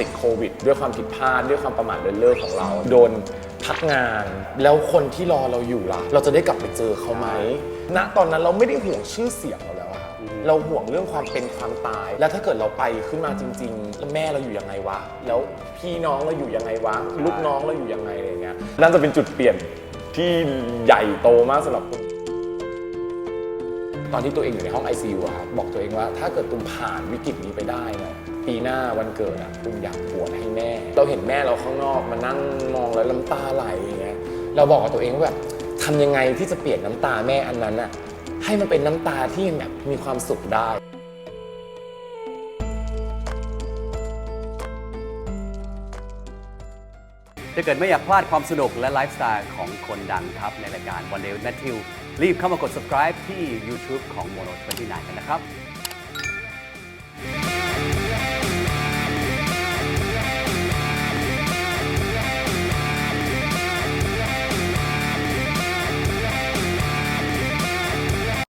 ติดโควิด ด้วยความผิดพลาดด้วยความประมาทเลินเล่อของเรา โดนพักงาน แล้วคนที่รอเราอยู่ล่ะ เราจะได้กลับไปเจอเขาไหมณตอนนั้นเราไม่ได้ห่วงชื่อเสียงเราแล้วอะครับเราห่วงเรื่องความเป็นความตาย แล้วถ้าเกิดเราไปขึ้นมาจริงๆแล้วแม่เราอยู่ยังไงวะ แล้วพี่น้องเราอยู่ยังไงวะ ลูกน้องเราอยู่ยังไงอะไรเงี้ยน่าจะเป็นจุดเปลี่ยนที่ใหญ่โตมากสำหรับคุณตอนที่ตัวเองอยู่ในห้อง ICU อะครับบอกตัวเองว่าถ้าเกิดตุมผ่านวิกฤตนี้ไปได้เนี่ย ปีหน้าวันเกิดอะตุมอยากบวชให้แม่ เราเห็นแม่เราข้างนอกมานั่งมองแล้วน้ำตาไหลอย่างเงี้ยเราบอกกับตัวเองว่าแบบทำยังไงที่จะเปลี่ยนน้ำตาแม่อันนั้นอะให้มันเป็นน้ำตาที่แบบมีความสุขได้ถ้าเกิดไม่อยากพลาดความสนุกและไลฟ์สไตล์ของคนดังครับ ในรายการวันเดย์แมทธิวรีบเข้ามากด subscribe ที่ YouTube ของ Mono 29กันนะครับ